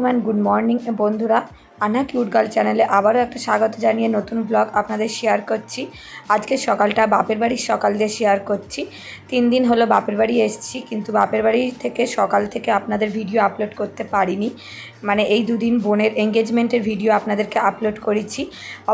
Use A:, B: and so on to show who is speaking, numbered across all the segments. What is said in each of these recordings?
A: আসসালামু and good morning. বন্ধুরা, আনা কিউট গার্ল চ্যানেলে আবারও একটা স্বাগত জানিয়ে নতুন ব্লগ আপনাদের শেয়ার করছি। আজকে সকালটা বাপের বাড়ির সকাল দিয়ে শেয়ার করছি। তিন দিন হলো বাপের বাড়ি এসেছি, কিন্তু বাপের বাড়ি থেকে সকাল থেকে আপনাদের ভিডিও আপলোড করতে পারিনি। মানে এই দুদিন বোনের এঙ্গেজমেন্টের ভিডিও আপনাদেরকে আপলোড করেছি।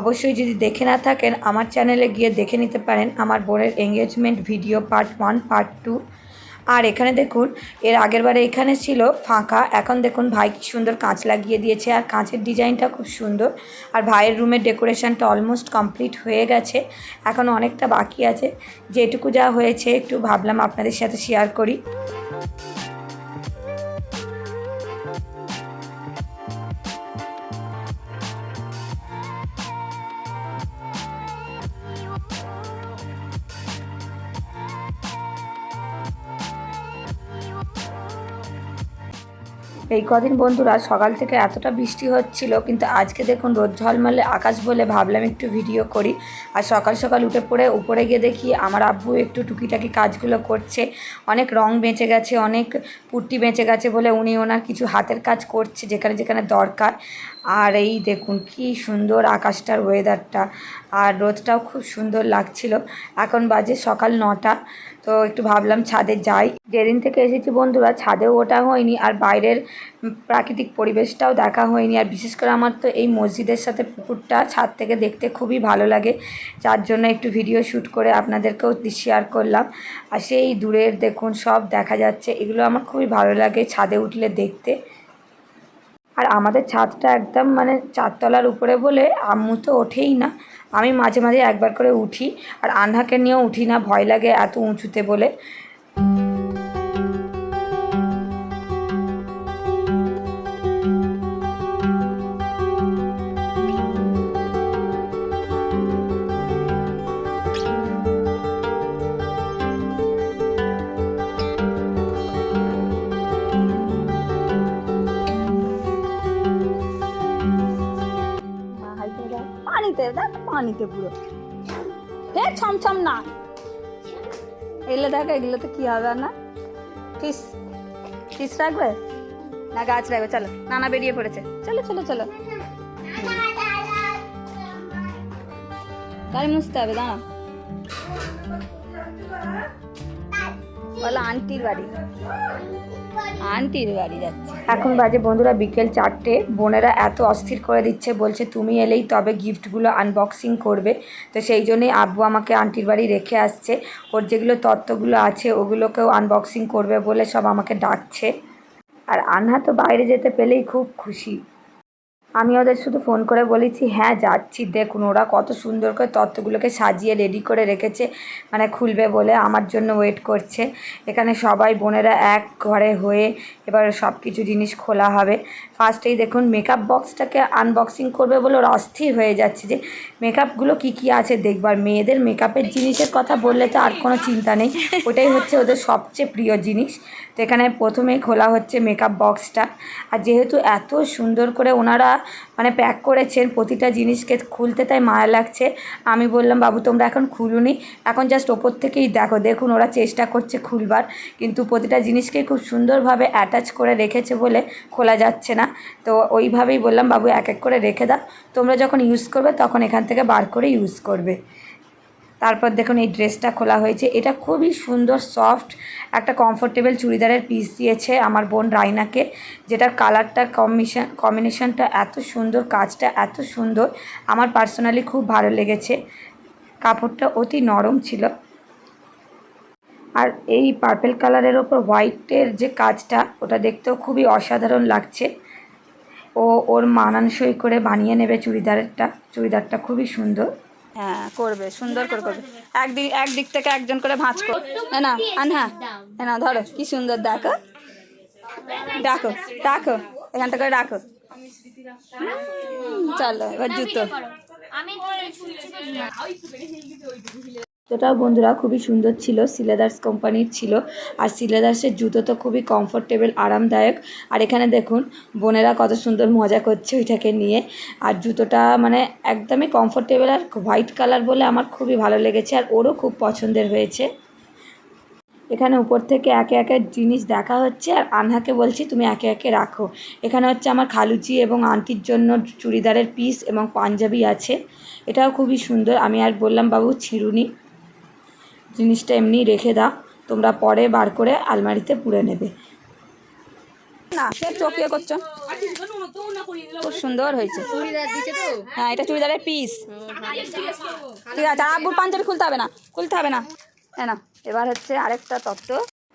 A: অবশ্যই যদি দেখে না থাকেন, আমার চ্যানেলে গিয়ে দেখে নিতে পারেন। আমার বোনের engagement video part one part two আর এখানে দেখুন, এর আগের বারে এখানে ছিল ফাঁকা, এখন দেখুন ভাই কি সুন্দর কাঁচ লাগিয়ে দিয়েছে আর কাঁচের ডিজাইনটা খুব সুন্দর। আর ভাইয়ের রুমের ডেকোরেশনটা অলমোস্ট কমপ্লিট হয়ে গেছে, এখন অনেকটা বাকি আছে। যেটুকু যা হয়েছে একটু ভাবলাম আপনাদের সাথে শেয়ার করি। এই কদিন বন্ধুরা সকাল থেকে এতটা বৃষ্টি হচ্ছিল, কিন্তু আজকে দেখুন রোদ ঝলমলে আকাশ বলে ভাবলাম একটু ভিডিও করি। আর সকাল সকাল উঠে পড়ে, উপরে গিয়ে দেখি আমার আব্বু একটু টুকিটাকি কাজগুলো করছে। অনেক রং বেঁচে গেছে, অনেক পুট্টি বেঁচে গেছে বলে উনি ওনার কিছু হাতের কাজ করছে যেখানে যেখানে দরকার। আর এই দেখুন কি সুন্দর আকাশটার ওয়েদারটা আর রোদটাও খুব সুন্দর লাগছিল। এখন বাজে সকাল নটা, তো একটু ভাবলাম ছাদে যাই। যেদিন থেকে এসেছি বন্ধুরা, ছাদেও ওঠা হয়নি আর বাইরের প্রাকৃতিক পরিবেশটাও দেখা হয়নি। আর বিশেষ করে আমার তো এই মসজিদের সাথে পুকুরটা, ছাদ থেকে দেখতে খুবই ভালো লাগে। যার জন্য একটু ভিডিও শ্যুট করে আপনাদেরকেও শেয়ার করলাম। আর সেই দূরের দেখুন, সব দেখা যাচ্ছে। এগুলো আমার খুবই ভালো লাগে ছাদে উঠলে দেখতে। আর আমাদের ছাদটা একদম মানে চারতলার উপরে বলে আম্মু তো ওঠেই না। আমি মাঝে মাঝে একবার করে উঠি, আর আন্ধাকে নিয়েও উঠি না, ভয় লাগে এত উঁচুতে বলে।
B: পানিতে দেখ পানিতে পুরো। হে, ছমছম না। এগুলো দেখ, এগুলোতে কি হবে না? ফিস ফিস রাখবে? না, গাছ রাখবে, চলো, নানা বেরিয়ে পড়েছে। চলো চলো চলো। গাড়ি মুছতে হবে, দাঁড়া। বলো, আন্টির বাড়ি। আন্টির বাড়ি যাচ্ছে।
A: এখন বাজে বন্ধুরা বিকেল চারটে। বোনেরা এত অস্থির করে দিচ্ছে, বলছে, তুমি এলেই তবে গিফটগুলো আনবক্সিং করবে। তো সেই জন্যই আব্বু আমাকে আন্টির বাড়ি রেখে আসছে। ওর যেগুলো তত্ত্বগুলো আছে, ওগুলোকেও আনবক্সিং করবে বলে সব আমাকে ডাকছে। আর আনহা তো বাইরে যেতে পেলেই খুব খুশি। আমি ওদের শুধু ফোন করে বলেছি হ্যাঁ যাচ্ছি। দেখুন, ওরা কত সুন্দর করে তত্ত্বগুলোকে সাজিয়ে রেডি করে রেখেছে মানে খুলবে বলে আমার জন্য ওয়েট করছে। এখানে সবাই বোনেরা এক ঘরে হয়ে এবার সব কিছু জিনিস খোলা হবে। ফার্স্টেই দেখুন মেকআপ বক্সটাকে আনবক্সিং করবে বলে ওরা অস্থির হয়ে যাচ্ছে যে মেকআপগুলো কি কি আছে দেখবার মেয়েদের মেকআপের জিনিসের কথা বললে তো আর কোনো চিন্তা নেই। ওটাই হচ্ছে ওদের সবচেয়ে প্রিয় জিনিস। তো এখানে প্রথমেই খোলা হচ্ছে মেকআপ বক্সটা আর যেহেতু এত সুন্দর করে ওনারা মানে প্যাক করেছেন প্রতিটা জিনিসকে খুলতে, তাই মায়া লাগছে। আমি বললাম, বাবু, তোমরা এখন খুলুনি। এখন জাস্ট ওপর থেকেই দেখো। দেখুন, ওরা চেষ্টা করছে খুলবার। কিন্তু প্রতিটা জিনিসকে খুব সুন্দরভাবে অ্যাটাচ করে রেখেছে বলে খোলা যাচ্ছে না। তো ওইভাবেই বললাম, বাবু, এক এক করে রেখে দাও। তোমরা যখন ইউজ করবে, তখন এখান থেকে বার করে ইউজ করবে। তারপর দেখুন, এই ড্রেসটা খোলা হয়েছে। এটা খুবই সুন্দর সফট একটা কমফোর্টেবল চুড়িদারের পিস দিয়েছে আমার বোন রাইনাকে, যেটার কালারটা কম্বিনেশন কম্বিনেশনটা এত সুন্দর, কাজটা এত সুন্দর। আমার পার্সোনালি খুব ভালো লেগেছে। কাপড়টা অতি নরম ছিল। আর এই পার্পেল কালারের ওপর হোয়াইটের যে কাজটা, ওটা দেখতেও খুবই অসাধারণ লাগছে। ও ওর মানানসই করে বানিয়ে নেবে চুড়িদারটা। চুড়িদারটা খুবই সুন্দর।
B: হ্যাঁ করবে সুন্দর করে করবে। একদিক একদিক থেকে একজন করে ভাঁজ কর না না হ্যাঁ না ধরো কি সুন্দর দেখো। ডাকো ডাকো এখানটা করে রাখো হুম, চলো এবার জুতো।
A: জুতোটাও বন্ধুরা খুবই সুন্দর ছিল সিলেদার্স কোম্পানির ছিল। আর সিলেদার্সের জুতো তো খুবই কমফোর্টেবল আরামদায়ক। আর এখানে দেখুন, বোনেরা কত সুন্দর মজা করছে ওইটাকে নিয়ে। আর জুতোটা মানে একদমই কমফোর্টেবল আর হোয়াইট কালার বলে আমার খুবই ভালো লেগেছে আর ওরও খুব পছন্দের হয়েছে। এখানে উপর থেকে একে একে জিনিস দেখা হচ্ছে আর আনহাকে বলছি তুমি একে একে রাখো। এখানে হচ্ছে আমার খালুচি এবং আন্টির জন্য চুড়িদারের পিস এবং পাঞ্জাবি আছে। এটাও খুবই সুন্দর, আমি আর বললাম বাবু ছিঁড়ুনি। জিনিসটা এমনি রেখে দাও তোমরা পরে বার করে আলমারিতে পুরে নেবে।
B: না সে চোখ করছ। খুব সুন্দর হয়েছে। হ্যাঁ এটা চুড়িদারের পিস ঠিক আছে আর আব্বুর পাঞ্জাবি খুলতে হবে না খুলতে হবে না। হ্যাঁ না এবার হচ্ছে আরেকটা তত্ত্ব।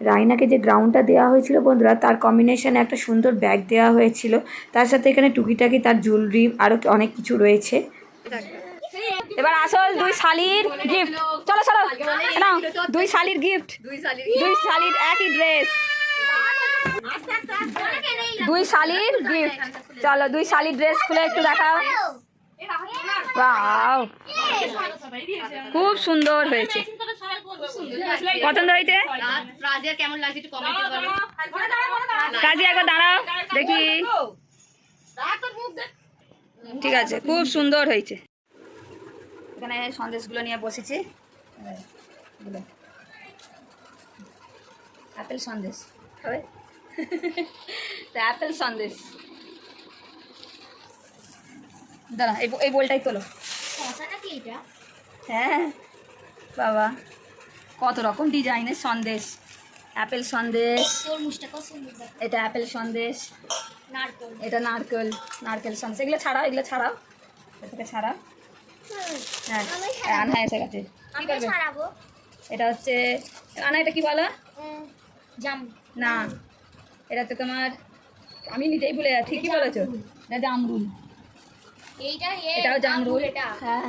A: রাইনাকে যে গ্রাউন্ডটা দেওয়া হয়েছিল বন্ধুরা তার কম্বিনেশনে একটা সুন্দর ব্যাগ দেওয়া হয়েছিল। তার সাথে এখানে টুকিটাকি তার জুয়েলারি আরও অনেক কিছু রয়েছে।
B: এবার আসল দুই শালির গিফট চলো চলো। নাও দুই শালির গিফট দুই শালির একই ড্রেস দুই শালির গিফট চলো দুই শালির ড্রেস খুলে একটু দেখাও। বাও খুব সুন্দর হয়েছে। পছন্দ হয়েছে?
C: রাজিয়ার কেমন লাগছে একটু কমেন্টে বলো।
B: কাজী একবার দাঁড়াও দেখি। ঠিক আছে খুব সুন্দর হয়েছে। এখানে সন্দেশগুলো নিয়ে বসেছি। অ্যাপেল সন্দেশ খাবে তো অ্যাপেল সন্দেশ। দাঁড়া এই এই বোলটাই তোলো। হ্যাঁ বাবা। কত রকম ডিজাইনের সন্দেশ। অ্যাপেল সন্দেশ। এটা অ্যাপেল সন্দেশ।
C: নারকোল।
B: এটা নারকেল নারকেল সন্দেশ। এগুলো ছাড়াও এগুলো ছাড়াও। এটাকে ছাড়াও। হ্যাঁ আনা এসে গেছে। কী
C: আমি
B: করবে এটা হচ্ছে আনা এটা কি বলো?
C: জাম।
B: না এটা তো তোমার আমি নিজেই ভুলে যাচ্ছি ঠিকই বলেছ? এটা জামরুল।
C: এইটা
B: এটাও জামরুল।
C: এটা।
B: হ্যাঁ।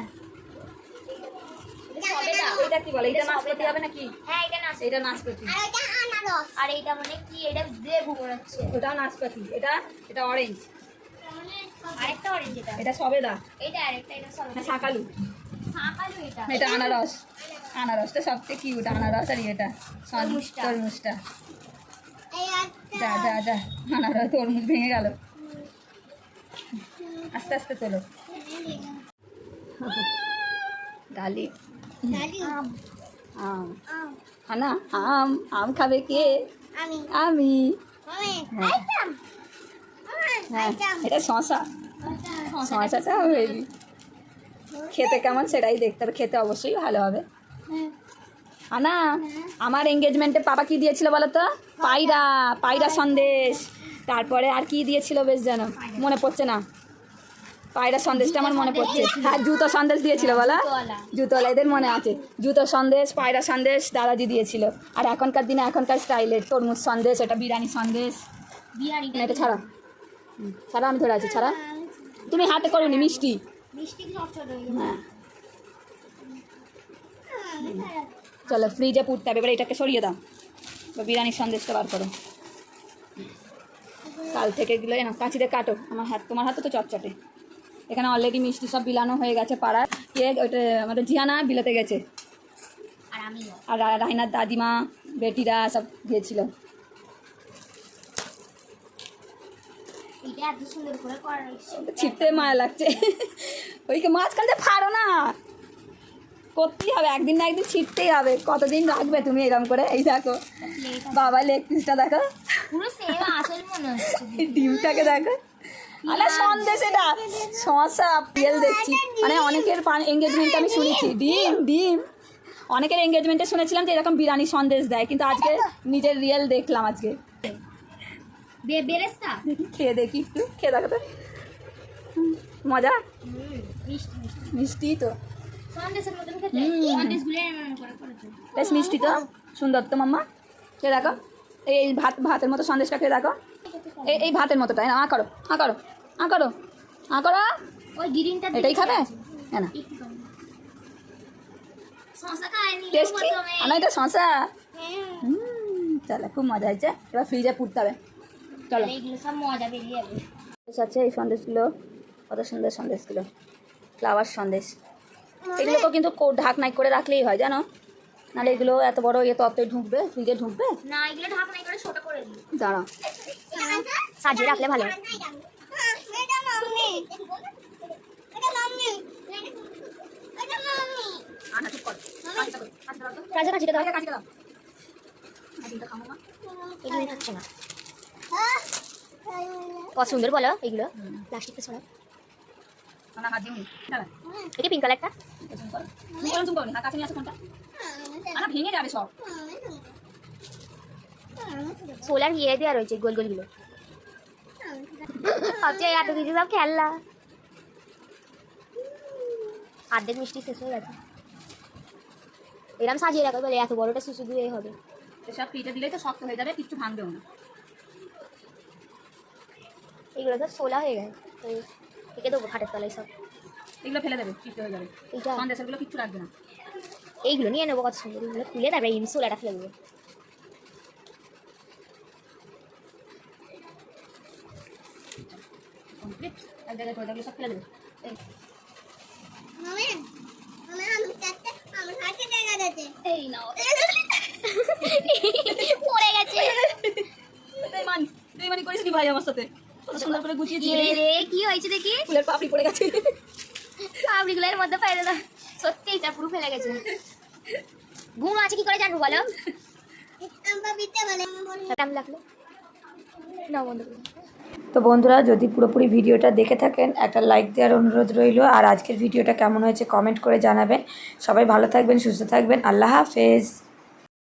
C: এটা
B: কি বলে? এটা নাশপাতি হবে নাকি?
C: হ্যাঁ এটা
B: নাশপাতি।
C: আর এটা আনারস। আর এইটা মানে কি? এটা লেবু মনে হচ্ছে
B: ওটাও নাশপাতি। এটা এটা অরেঞ্জ
C: আরেকটা অরেঞ্জ এটা।
B: এটা সবেদা।
C: এইটা আরেকটা এটা সবেদা।
B: শাকালু
C: শাকালু। এটা
B: আনারস। আনারসটা সবচেয়ে কিউট আনারস আর এটা
C: তরমুজটা।
B: যা যা যা। আনারস তরমুজ ভেঙে গেল। আস্তে আস্তে তোলো। ডালি।
C: আম।
B: আম।
C: আম।
B: আনা আম। আম খাবে কে?
C: আমি।
B: হ্যাঁ। হ্যাঁ এটা শশা। শশাটা হেভি খেতে কেমন সেটাই দেখতে হবে খেতে অবশ্যই ভালো হবে। আনা আমার এঙ্গেজমেন্টে পাপা কি দিয়েছিল বলো তো পায়রা পায়রা সন্দেশ। তারপরে আর কি দিয়েছিল বেশ যেন? মনে পড়ছে না। পায়রা সন্দেশটা আমার মনে পড়ছে। হ্যাঁ জুতো সন্দেশ দিয়েছিল বলো।
C: জুতোওয়ালা।
B: এদের মনে আছে। জুতো সন্দেশ পায়রা সন্দেশ দাদাজি দিয়েছিল। আর এখনকার দিনে এখনকার স্টাইলের তরমুজ সন্দেশ এটা বিরিয়ানি সন্দেশ। বিরিয়ানি এটা ছাড়া। ছাড়া আমি ধরে আছি ছাড়া। তুমি হাতে করোনি মিষ্টি।
C: মিষ্টি
B: হ্যাঁ চলো ফ্রিজে পুড়তে হবে। এবার এটাকে সরিয়ে দাও। বা বিরিয়ানির সন্দেশটা বার করো। কাল থেকে এগুলো না কাঁচিতে কাটো। আমার হাত তোমার হাতে তো চটচটে। এখানে অলরেডি মিষ্টি সব বিলানো হয়ে গেছে পাড়ার। কে ওইটা আমাদের জিয়ানা বিলাতে গেছে।
C: আর
B: রাইনার দাদিমা বেটিরা সব গিয়েছিল
C: এটা এত সুন্দর করে করা হয়েছে
B: ছিটতে মায়া লাগছে। ওইকে দিয়ে ফাড়ো না। করতেই হবে একদিন না একদিন ছিটতেই হবে। কতদিন রাখবে তুমি এরকম করে? এই দেখো বাবা লেগ পিসটা দেখো।
C: পুরো মনে
B: ডিমটাকে দেখো। আরে সন্দেশ এটা। শশা তেল দেখছি। মানে অনেকের এঙ্গেজমেন্ট আমি শুনেছি। ডিম ডিম। অনেকের এঙ্গেজমেন্টে শুনেছিলাম যে এরকম বিরিয়ানি সন্দেশ দেয় কিন্তু আজকে নিজের রিয়েল দেখলাম আজকে।
C: বেরেস্তা।
B: খেয়ে দেখি একটু খেয়ে দেখো তো। মজা?
C: মিষ্টি
B: তো। বেশ মিষ্টি তো সুন্দর তো মাম্মা। খেয়ে দেখো। এই ভাত ভাতের মতো সন্দেশটা খেয়ে দেখো। এই এই ভাতের মতোটা না? আ করো আ করো আ করো আ করো।
C: ওই গ্রিনটা
B: এটাই খাবে? হ্যাঁ না। টেস্টি? না এটা শশা
C: হ্যাঁ।
B: হুম চলো খুব মজা হয়েছে। এবার ফ্রিজে পুড়তে হবে। চলো। আছে এই সন্দেশগুলো কত সুন্দর সন্দেশগুলো ফ্লাওয়ার সন্দেশ। এগুলোকেও কিন্তু কো- ঢাকনায় করে রাখলেই হয় জানো? নাহলে এগুলো এত বড় ইয়ে তত্ত্বে ঢুকবে ফ্রিজে ঢুকবে?
C: না এগুলো ঢাকনাই করে ছোট করে দিই
B: দাঁড়াও
C: সাজিয়ে রাখলে ভালো
B: কর।
C: কাছাকাছি দাও।
B: কাছে দাও।
C: এগুলো থাকছে না। কত সুন্দর বলো এগুলো। প্লাস্টিকটা ছড়া
B: না হাত দিও দাঁড়া
C: এটা পিঙ্ক কালারটা
B: ভেঙে যাবে সব।
C: সোলার ইয়ে দেওয়া রয়েছে গোল গোলগুলো ভাবছি এত কিছু সব খেললা অর্ধেক মিষ্টি শেষ হয়ে গেছে। এরম সাজিয়ে রাখো বলে এত বড়টা শুশু দিয়ে হবে।
B: এসব ফ্রিজে দিলেই তো শক্ত হয়ে যাবে কিচ্ছু ভাঙবেও না।
C: এগুলো তো সোলা হয়ে গেছে তো একে দেবো খাটের তলায় সব
B: এগুলো ফেলে দেবে চিপতে হয়ে যাবে। কিচ্ছু রাখবে না।
C: এইগুলো নিয়ে নেব কত সুন্দর এগুলো খুলে তারপরে এই সোলাটা ফেলে দেবো।
B: এক জায়গায় করে দেবে সব ফেলে দেবে। এই,
C: এই নাও। পড়ে গেছে।
B: তুই মানি তুই মানি করিস ভাই আমার সাথে? করে গুছিয়ে
C: কি
B: দিয়ে
C: রে কি হয়েছে দেখি?
B: ফুলের পাপড়ি পড়ে গেছে।
C: পাবলিগুলোর মধ্যে ফেলে না সত্যি এটা পুরো ফেলে গেছে। ঘুম আছে কি করে জানব বলো? লাগল। না বন্ধ
A: তো বন্ধুরা যদি পুরোপুরি ভিডিওটা দেখে থাকেন একটা লাইক দেওয়ার অনুরোধ রইল। আর আজকের ভিডিওটা কেমন হয়েছে কমেন্ট করে জানাবেন। সবাই ভালো থাকবেন সুস্থ থাকবেন। আল্লাহ হাফেজ।